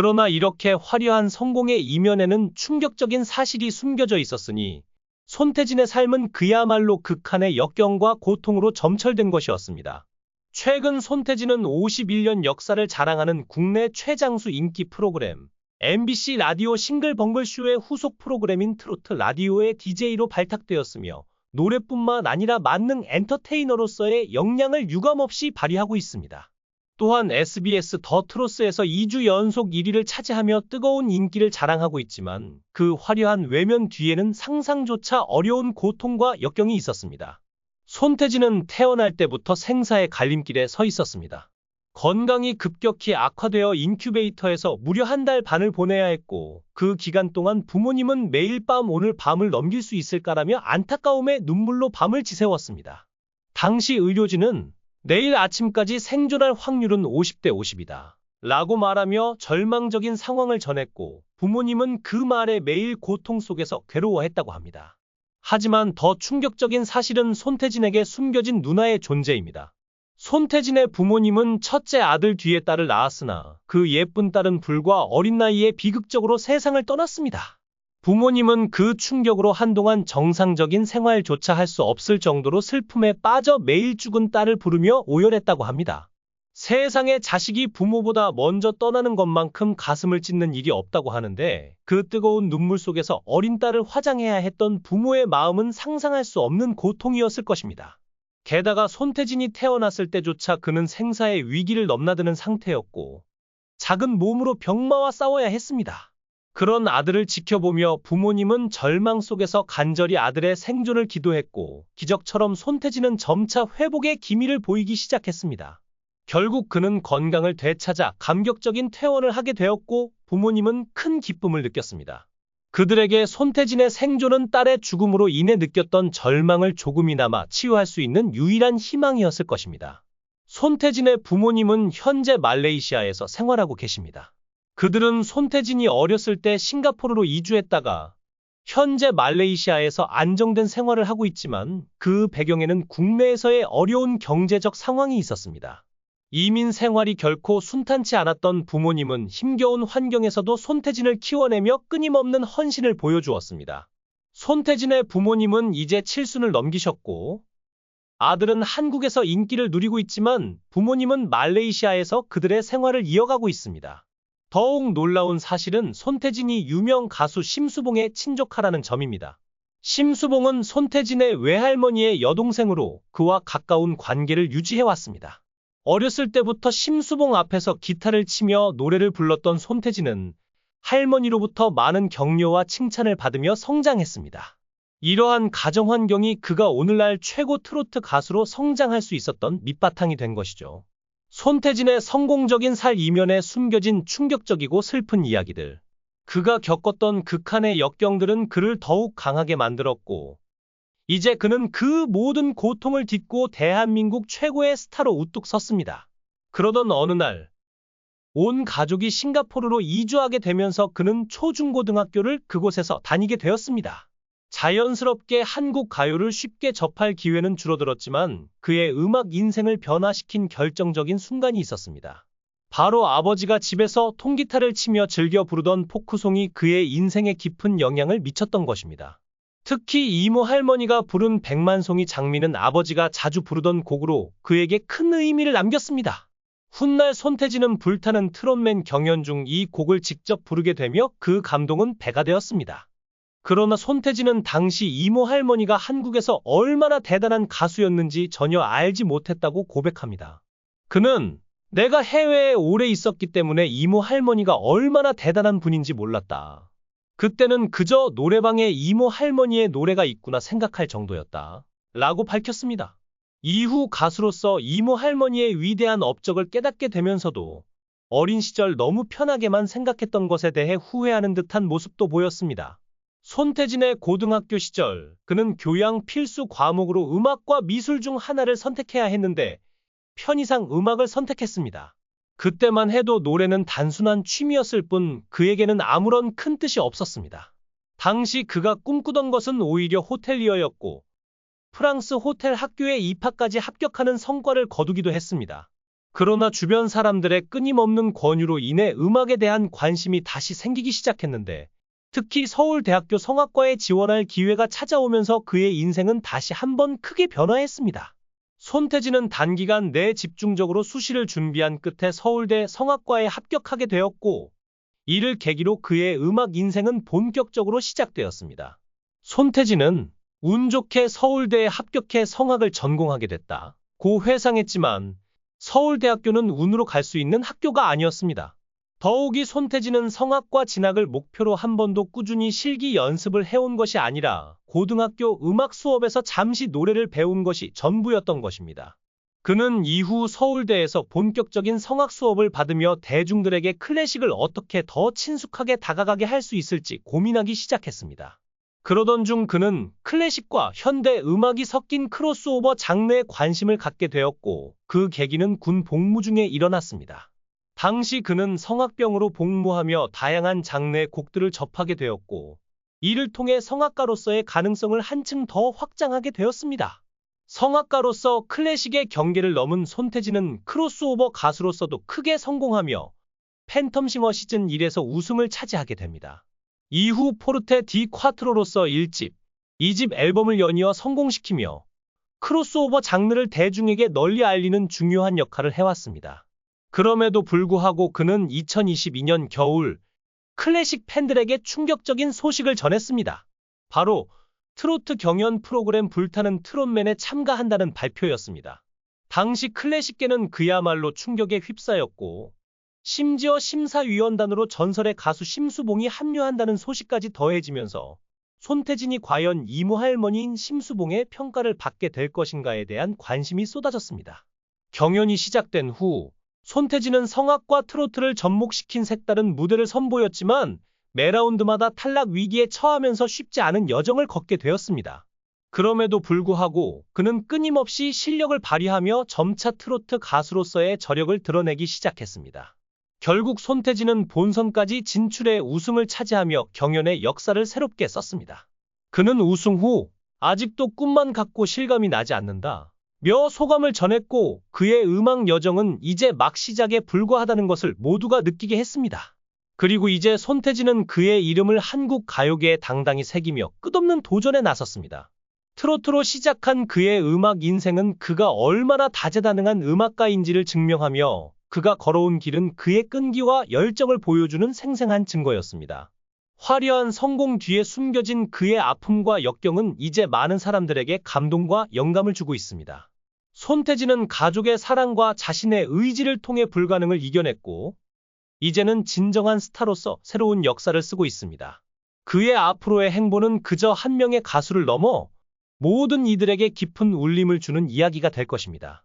그러나 이렇게 화려한 성공의 이면에는 충격적인 사실이 숨겨져 있었으니 손태진의 삶은 그야말로 극한의 역경과 고통으로 점철된 것이었습니다. 최근 손태진은 51년 역사를 자랑하는 국내 최장수 인기 프로그램 MBC 라디오 싱글벙글쇼의 후속 프로그램인 트로트 라디오의 DJ로 발탁되었으며 노래뿐만 아니라 만능 엔터테이너로서의 역량을 유감없이 발휘하고 있습니다. 또한 SBS 더 트로스에서 2주 연속 1위를 차지하며 뜨거운 인기를 자랑하고 있지만 그 화려한 외면 뒤에는 상상조차 어려운 고통과 역경이 있었습니다. 손태진은 태어날 때부터 생사의 갈림길에 서 있었습니다. 건강이 급격히 악화되어 인큐베이터에서 무려 한 달 반을 보내야 했고 그 기간 동안 부모님은 매일 밤 오늘 밤을 넘길 수 있을까라며 안타까움에 눈물로 밤을 지새웠습니다. 당시 의료진은 내일 아침까지 생존할 확률은 50대 50이다. 라고 말하며 절망적인 상황을 전했고 부모님은 그 말에 매일 고통 속에서 괴로워했다고 합니다. 하지만 더 충격적인 사실은 손태진에게 숨겨진 누나의 존재입니다. 손태진의 부모님은 첫째 아들 뒤에 딸을 낳았으나 그 예쁜 딸은 불과 어린 나이에 비극적으로 세상을 떠났습니다. 부모님은 그 충격으로 한동안 정상적인 생활조차 할 수 없을 정도로 슬픔에 빠져 매일 죽은 딸을 부르며 오열했다고 합니다. 세상에 자식이 부모보다 먼저 떠나는 것만큼 가슴을 찢는 일이 없다고 하는데 그 뜨거운 눈물 속에서 어린 딸을 화장해야 했던 부모의 마음은 상상할 수 없는 고통이었을 것입니다. 게다가 손태진이 태어났을 때조차 그는 생사의 위기를 넘나드는 상태였고 작은 몸으로 병마와 싸워야 했습니다. 그런 아들을 지켜보며 부모님은 절망 속에서 간절히 아들의 생존을 기도했고 기적처럼 손태진은 점차 회복의 기미를 보이기 시작했습니다. 결국 그는 건강을 되찾아 감격적인 퇴원을 하게 되었고 부모님은 큰 기쁨을 느꼈습니다. 그들에게 손태진의 생존은 딸의 죽음으로 인해 느꼈던 절망을 조금이나마 치유할 수 있는 유일한 희망이었을 것입니다. 손태진의 부모님은 현재 말레이시아에서 생활하고 계십니다. 그들은 손태진이 어렸을 때 싱가포르로 이주했다가 현재 말레이시아에서 안정된 생활을 하고 있지만 그 배경에는 국내에서의 어려운 경제적 상황이 있었습니다. 이민 생활이 결코 순탄치 않았던 부모님은 힘겨운 환경에서도 손태진을 키워내며 끊임없는 헌신을 보여주었습니다. 손태진의 부모님은 이제 칠순을 넘기셨고 아들은 한국에서 인기를 누리고 있지만 부모님은 말레이시아에서 그들의 생활을 이어가고 있습니다. 더욱 놀라운 사실은 손태진이 유명 가수 심수봉의 친족하라는 점입니다. 심수봉은 손태진의 외할머니의 여동생으로 그와 가까운 관계를 유지해왔습니다. 어렸을 때부터 심수봉 앞에서 기타를 치며 노래를 불렀던 손태진은 할머니로부터 많은 격려와 칭찬을 받으며 성장했습니다. 이러한 가정 환경이 그가 오늘날 최고 트로트 가수로 성장할 수 있었던 밑바탕이 된 것이죠. 손태진의 성공적인 살 이면에 숨겨진 충격적이고 슬픈 이야기들. 그가 겪었던 극한의 역경들은 그를 더욱 강하게 만들었고, 이제 그는 그 모든 고통을 딛고 대한민국 최고의 스타로 우뚝 섰습니다. 그러던 어느 날, 온 가족이 싱가포르로 이주하게 되면서 그는 초중고등학교를 그곳에서 다니게 되었습니다. 자연스럽게 한국 가요를 쉽게 접할 기회는 줄어들었지만 그의 음악 인생을 변화시킨 결정적인 순간이 있었습니다. 바로 아버지가 집에서 통기타를 치며 즐겨 부르던 포크송이 그의 인생에 깊은 영향을 미쳤던 것입니다. 특히 이모 할머니가 부른 백만송이 장미는 아버지가 자주 부르던 곡으로 그에게 큰 의미를 남겼습니다. 훗날 손태진은 불타는 트롯맨 경연 중 이 곡을 직접 부르게 되며 그 감동은 배가 되었습니다. 그러나 손태진은 당시 이모 할머니가 한국에서 얼마나 대단한 가수였는지 전혀 알지 못했다고 고백합니다. 그는 내가 해외에 오래 있었기 때문에 이모 할머니가 얼마나 대단한 분인지 몰랐다. 그때는 그저 노래방에 이모 할머니의 노래가 있구나 생각할 정도였다. 라고 밝혔습니다. 이후 가수로서 이모 할머니의 위대한 업적을 깨닫게 되면서도 어린 시절 너무 편하게만 생각했던 것에 대해 후회하는 듯한 모습도 보였습니다. 손태진의 고등학교 시절 그는 교양 필수 과목으로 음악과 미술 중 하나를 선택해야 했는데 편의상 음악을 선택했습니다. 그때만 해도 노래는 단순한 취미였을 뿐 그에게는 아무런 큰 뜻이 없었습니다. 당시 그가 꿈꾸던 것은 오히려 호텔리어였고 프랑스 호텔 학교에 입학까지 합격하는 성과를 거두기도 했습니다. 그러나 주변 사람들의 끊임없는 권유로 인해 음악에 대한 관심이 다시 생기기 시작했는데 특히 서울대학교 성악과에 지원할 기회가 찾아오면서 그의 인생은 다시 한번 크게 변화했습니다. 손태진은 단기간 내 집중적으로 수시를 준비한 끝에 서울대 성악과에 합격하게 되었고 이를 계기로 그의 음악 인생은 본격적으로 시작되었습니다. 손태진은 운 좋게 서울대에 합격해 성악을 전공하게 됐다. 고 회상했지만 서울대학교는 운으로 갈 수 있는 학교가 아니었습니다. 더욱이 손태진은 성악과 진학을 목표로 한 번도 꾸준히 실기 연습을 해온 것이 아니라 고등학교 음악 수업에서 잠시 노래를 배운 것이 전부였던 것입니다. 그는 이후 서울대에서 본격적인 성악 수업을 받으며 대중들에게 클래식을 어떻게 더 친숙하게 다가가게 할 수 있을지 고민하기 시작했습니다. 그러던 중 그는 클래식과 현대 음악이 섞인 크로스오버 장르에 관심을 갖게 되었고 그 계기는 군 복무 중에 일어났습니다. 당시 그는 성악병으로 복무하며 다양한 장르의 곡들을 접하게 되었고 이를 통해 성악가로서의 가능성을 한층 더 확장하게 되었습니다. 성악가로서 클래식의 경계를 넘은 손태진은 크로스오버 가수로서도 크게 성공하며 팬텀싱어 시즌 1에서 우승을 차지하게 됩니다. 이후 포르테 디 콰트로로서 1집, 2집 앨범을 연이어 성공시키며 크로스오버 장르를 대중에게 널리 알리는 중요한 역할을 해왔습니다. 그럼에도 불구하고 그는 2022년 겨울 클래식 팬들에게 충격적인 소식을 전했습니다. 바로 트로트 경연 프로그램 불타는 트롯맨에 참가한다는 발표였습니다. 당시 클래식계는 그야말로 충격에 휩싸였고 심지어 심사위원단으로 전설의 가수 심수봉이 합류한다는 소식까지 더해지면서 손태진이 과연 이모 할머니인 심수봉의 평가를 받게 될 것인가에 대한 관심이 쏟아졌습니다. 경연이 시작된 후 손태진은 성악과 트로트를 접목시킨 색다른 무대를 선보였지만 매 라운드마다 탈락 위기에 처하면서 쉽지 않은 여정을 걷게 되었습니다. 그럼에도 불구하고 그는 끊임없이 실력을 발휘하며 점차 트로트 가수로서의 저력을 드러내기 시작했습니다. 결국 손태진은 본선까지 진출해 우승을 차지하며 경연의 역사를 새롭게 썼습니다. 그는 우승 후 아직도 꿈만 갖고 실감이 나지 않는다. 며 소감을 전했고 그의 음악 여정은 이제 막 시작에 불과하다는 것을 모두가 느끼게 했습니다. 그리고 이제 손태진은 그의 이름을 한국 가요계에 당당히 새기며 끝없는 도전에 나섰습니다. 트로트로 시작한 그의 음악 인생은 그가 얼마나 다재다능한 음악가인지를 증명하며 그가 걸어온 길은 그의 끈기와 열정을 보여주는 생생한 증거였습니다. 화려한 성공 뒤에 숨겨진 그의 아픔과 역경은 이제 많은 사람들에게 감동과 영감을 주고 있습니다. 손태진은 가족의 사랑과 자신의 의지를 통해 불가능을 이겨냈고, 이제는 진정한 스타로서 새로운 역사를 쓰고 있습니다. 그의 앞으로의 행보는 그저 한 명의 가수를 넘어 모든 이들에게 깊은 울림을 주는 이야기가 될 것입니다.